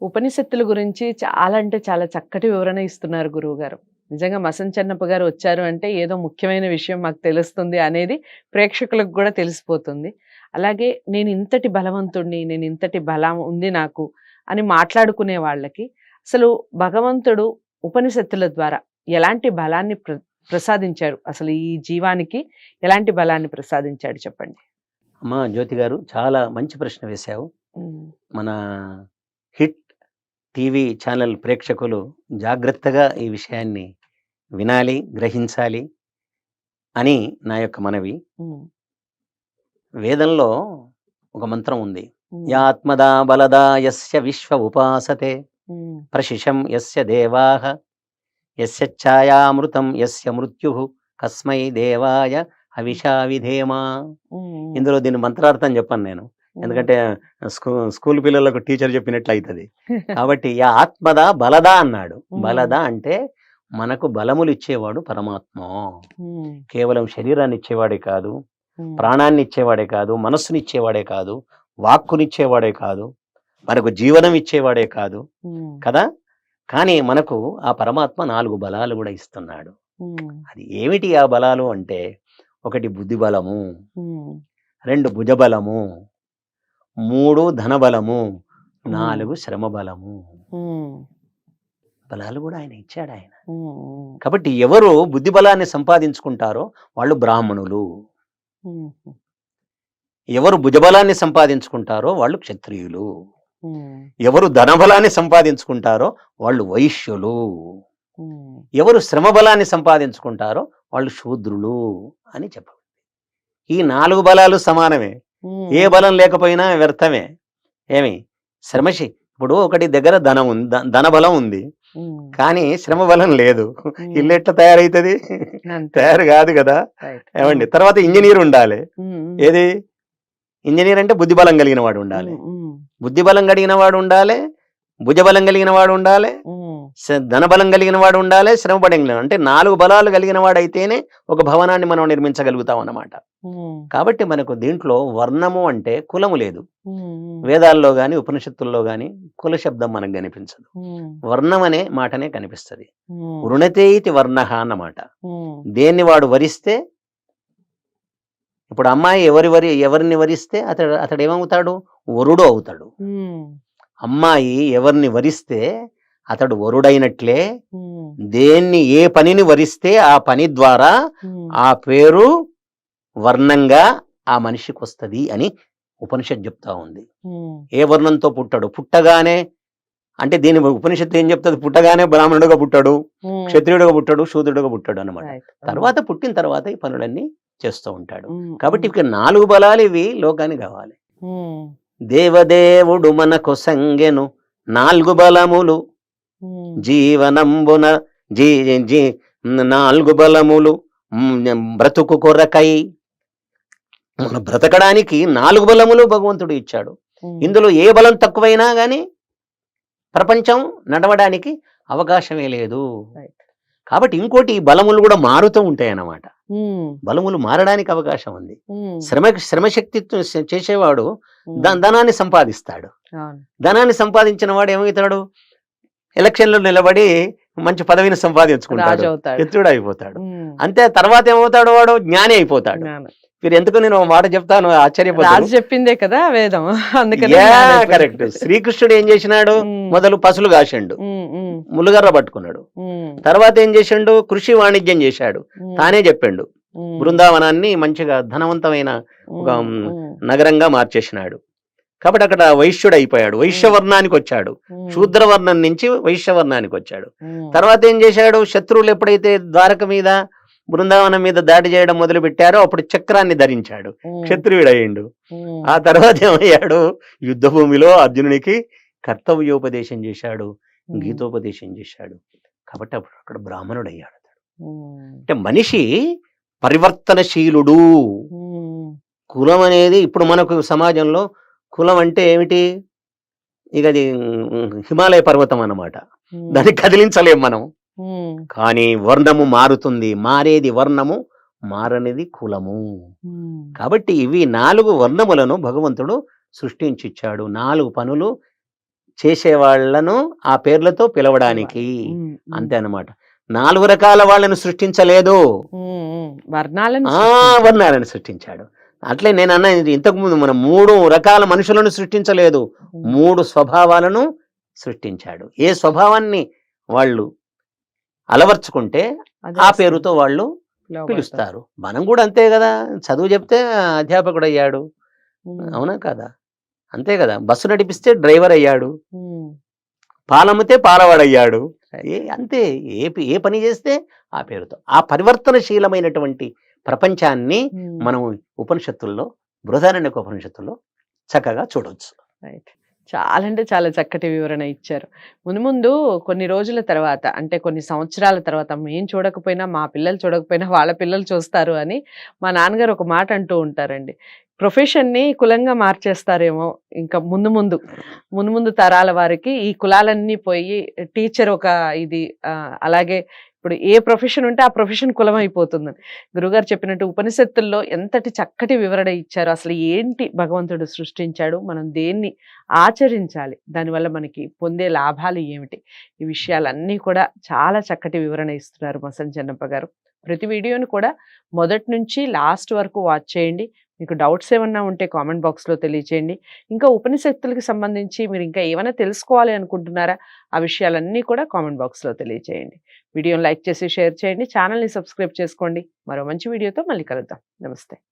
ఉపనిషత్తుల గురించి చాలా అంటే చాలా చక్కటి వివరణ ఇస్తున్నారు గురువు గారు నిజంగా మసన్ చెన్నప్ప గారు వచ్చారు అంటే ఏదో ముఖ్యమైన విషయం మాకు తెలుస్తుంది అనేది ప్రేక్షకులకు కూడా తెలిసిపోతుంది. అలాగే నేను ఇంతటి బలవంతుణ్ణి నేను ఇంతటి బలం ఉంది నాకు అని మాట్లాడుకునే వాళ్ళకి అసలు భగవంతుడు ఉపనిషత్తుల ద్వారా ఎలాంటి బలాన్ని ప్ర ప్రసాదించారు అసలు ఈ జీవానికి ఎలాంటి బలాన్ని ప్రసాదించాడు చెప్పండి? అమ్మా జ్యోతి గారు చాలా మంచి ప్రశ్న వేశావు. మన హిట్ టీవీ ఛానల్ ప్రేక్షకులు జాగ్రత్తగా ఈ విషయాన్ని వినాలి గ్రహించాలి అని నా యొక్క మనవి. వేదంలో ఒక మంత్రం ఉంది. యాత్మదా బలదా యస్య విశ్వ ఉపాసతే ప్రశిషం యస్య దేవాః యస్య ఛాయామృతం యస్య మృత్యు కస్మై దేవాయ హవిషా విధేమా. ఇందులో దీని మంత్రార్థం చెప్పాను నేను. ఎందుకంటే స్కూ స్కూల్ పిల్లలకు టీచర్ చెప్పినట్లు అవుతుంది కాబట్టి యా ఆత్మద బలదా అన్నాడు. బలద అంటే మనకు బలములు ఇచ్చేవాడు పరమాత్మ కేవలం శరీరాన్ని ఇచ్చేవాడే కాదు ప్రాణాన్ని ఇచ్చేవాడే కాదు మనస్సుని ఇచ్చేవాడే కాదు వాక్కునిచ్చేవాడే కాదు మనకు జీవనం ఇచ్చేవాడే కాదు కదా? కానీ మనకు ఆ పరమాత్మ నాలుగు బలాలు కూడా ఇస్తున్నాడు. అది ఏమిటి ఆ బలాలు అంటే ఒకటి బుద్ధి బలము రెండు భుజబలము మూడు ధనబలము నాలుగు శ్రమ బలము బలాలు కూడా ఆయన ఇచ్చాడు ఆయన. కాబట్టి ఎవరు బుద్ధి బలాన్ని సంపాదించుకుంటారో వాళ్ళు బ్రాహ్మణులు. ఎవరు భుజబలాన్ని సంపాదించుకుంటారో వాళ్ళు క్షత్రియులు. ఎవరు ధనబలాన్ని సంపాదించుకుంటారో వాళ్ళు వైశ్యులు. ఎవరు శ్రమ బలాన్ని సంపాదించుకుంటారో వాళ్ళు శూద్రులు అని చెప్ప ఈ నాలుగు బలాలు సమానమే. ఏ బలం లేకపోయినా వ్యర్థమే. ఏమి? శ్రమశి. ఇప్పుడు ఒకటి దగ్గర ధనం ఉంది ధన బలం ఉంది. కానీ శ్రమ బలం లేదు. ఇల్లు ఎట్లా తయారైతుంది? తయారు కాదు కదా. ఏమండి? తర్వాత ఇంజనీర్ ఉండాలి. ఏది? ఇంజనీర్ అంటే బుద్ధి బలం కలిగిన వాడు ఉండాలి. బుద్ధి బలం కలిగిన వాడు ఉండాలి. భుజబలం కలిగిన వాడు ఉండాలి. ధనబలం కలిగిన వాడు ఉండాలి. శ్రమ కలిగిన అంటే నాలుగు బలాలు కలిగిన వాడు అయితేనే ఒక భవనాన్ని మనం నిర్మించగలుగుతాం అన్నమాట. కాబట్టి మనకు దీంట్లో వర్ణము అంటే కులము లేదు. వేదాల్లో గాని ఉపనిషత్తుల్లో గాని కుల శబ్దం మనకు కనిపించదు. వర్ణం అనే మాటనే కనిపిస్తుంది. వృణతే ఇది వర్ణ అన్నమాట. దేన్ని వాడు వరిస్తే? ఇప్పుడు అమ్మాయి ఎవరి వరి ఎవరిని వరిస్తే అతడు అతడు ఏమవుతాడు? వరుడు అవుతాడు. అమ్మాయి ఎవరిని వరిస్తే అతడు వరుడైనట్లే దేన్ని ఏ పనిని వరిస్తే ఆ పని ద్వారా ఆ పేరు వర్ణంగా ఆ మనిషికి వస్తుంది అని ఉపనిషత్ చెప్తా ఉంది. ఏ వర్ణంతో పుట్టాడు? పుట్టగానే అంటే దీని ఉపనిషత్తు ఏం చెప్తుంది? పుట్టగానే బ్రాహ్మణుడుగా పుట్టాడు క్షత్రియుడుగా పుట్టాడు శూద్రుడుగా పుట్టాడు అనమాట. తర్వాత పుట్టిన తర్వాత ఈ పనులన్నీ చేస్తూ ఉంటాడు. కాబట్టి ఇక నాలుగు బలాలు ఇవి లోకానికి కావాలి. దేవదేవుడు మనకు సంగెను నాలుగు బలములు. జీవనంబున జీ జీ నాలుగు బలములు. బ్రతుకు కొరకై మన బ్రతకడానికి నాలుగు బలములు భగవంతుడు ఇచ్చాడు. ఇందులో ఏ బలం తక్కువైనా గాని ప్రపంచం నడవడానికి అవకాశమే లేదు. కాబట్టి ఇంకోటి బలములు కూడా మారుతూ ఉంటాయి అన్నమాట బలములు మారడానికి అవకాశం ఉంది. శ్రమ శ్రమశక్తి చేసేవాడు ధనాన్ని సంపాదిస్తాడు. ధనాన్ని సంపాదించిన వాడు ఏమవుతాడు? ఎలక్షన్లో నిలబడి మంచి పదవిని సంపాదించుకుంటాడు. ఎత్తుడు అయిపోతాడు అంతే తర్వాత ఏమవుతాడు వాడు? జ్ఞాని అయిపోతాడు. మీరు ఎందుకు నేను మాట చెప్తాను? రాజు ఆశ్చర్యపోతాడు చెప్పిందే కదా వేదం. అందుకని అయిపోయింది. కరెక్ట్. శ్రీకృష్ణుడు ఏం చేసినాడు? మొదలు పసులు కాసిండు. ములుగర్ర పట్టుకున్నాడు. తర్వాత ఏం చేసిండు? కృషి వాణిజ్యం చేశాడు. తానే చెప్పిండు. బృందావనాన్ని మంచిగా ధనవంతమైన ఒక, నగరంగా మార్చేసినాడు. కాబట్టి అక్కడ వైశ్యుడు అయిపోయాడు. వైశ్యవర్ణానికి వచ్చాడు. శూద్రవర్ణం నుంచి వైశ్యవర్ణానికి వచ్చాడు. తర్వాత ఏం చేశాడు? శత్రువులు ఎప్పుడైతే ద్వారక మీద బృందావనం మీద దాడి చేయడం మొదలు పెట్టారో అప్పుడు చక్రాన్ని ధరించాడు. ఉమ్, క్షత్రియుడు అయ్యిండు ఉమ్, ఆ తర్వాత ఏమయ్యాడు యుద్ధ భూమిలో అర్జునునికి కర్తవ్యోపదేశం చేశాడు. గీతోపదేశం చేశాడు. కాబట్టి అప్పుడు అక్కడ బ్రాహ్మణుడు అయ్యాడు ఉమ్, అంటే మనిషి పరివర్తనశీలుడు. కులం అనేది ఇప్పుడు మనకు సమాజంలో కులం అంటే ఏమిటి? ఇక అది హిమాలయ పర్వతం అన్నమాట. దాన్ని కదిలించలేం మనం. కానీ వర్ణము మారుతుంది. మారేది వర్ణము మారనిది కులము. కాబట్టి ఇవి నాలుగు వర్ణములను భగవంతుడు సృష్టించిచ్చాడు. నాలుగు పనులు చేసే వాళ్ళను ఆ పేర్లతో పిలవడానికి. అంతే అన్నమాట. నాలుగు రకాల వాళ్ళను సృష్టించలేదు. వర్ణాలను. వర్ణాలను సృష్టించాడు. అట్లే నేను అన్న ఇంతకు ముందు మనం మూడు రకాల మనుషులను సృష్టించలేదు. మూడు స్వభావాలను సృష్టించాడు. ఏ స్వభావాన్ని వాళ్ళు అలవర్చుకుంటే ఆ పేరుతో వాళ్ళు. పిలుస్తారు. మనం కూడా అంతే కదా. చదువు చెప్తే అధ్యాపకుడు అయ్యాడు అవునా కదా? అంతే కదా. బస్సు నడిపిస్తే డ్రైవర్ అయ్యాడు. పాలమ్మితే పాలవాడయ్యాడు. ఏ అంతే. ఏ ఏ పని చేస్తే ఆ పేరుతో. ఆ పరివర్తనశీలమైనటువంటి ప్రపంచాన్ని. మనం ఉపనిషత్తుల్లో బృహదారణ్యక ఉపనిషత్తుల్లో చక్కగా చూడవచ్చు రైట్ చాలా అంటే చాలా చక్కటి వివరణ ఇచ్చారు. ముందు ముందు కొన్ని రోజుల తర్వాత అంటే కొన్ని సంవత్సరాల తర్వాత మేము చూడకపోయినా మా పిల్లలు చూడకపోయినా వాళ్ళ పిల్లలు చూస్తారు అని మా నాన్నగారు ఒక మాట అంటూ ఉంటారండి. ప్రొఫెషన్ని కులంగా మార్చేస్తారేమో ఇంకా ముందు ముందు. ముందు ముందు తరాల వారికి ఈ కులాలన్నీ పోయి టీచర్ ఒక ఇది ఆ, అలాగే ఇప్పుడు ఏ ప్రొఫెషన్ ఉంటే ఆ ప్రొఫెషన్ కులం అయిపోతుంది గురుగారు చెప్పినట్టు ఉపనిషత్తుల్లో ఎంతటి చక్కటి వివరణ ఇచ్చారు అసలు ఏంటి భగవంతుడు సృష్టించాడు మనం దేన్ని ఆచరించాలి దానివల్ల మనకి పొందే లాభాలు ఏమిటి? ఈ విషయాలన్నీ కూడా చాలా చక్కటి వివరణ ఇస్తున్నారు మసన్ చెన్నప్ప గారు. ప్రతి వీడియోని కూడా మొదటి నుంచి లాస్ట్ వరకు వాచ్ చేయండి. మీకు డౌట్స్ ఏమన్నా ఉంటే కామెంట్ బాక్స్లో తెలియచేయండి. ఇంకా ఉపనిషత్తులకు సంబంధించి మీరు ఇంకా ఏమైనా తెలుసుకోవాలి అనుకుంటున్నారా? ఆ విషయాలన్నీ కూడా కామెంట్ బాక్స్లో తెలియచేయండి. వీడియోని లైక్ చేసి షేర్ చేయండి. ఛానల్ని సబ్స్క్రైబ్ చేసుకోండి. మరో మంచి వీడియోతో మళ్ళీ కలుద్దాం. నమస్తే.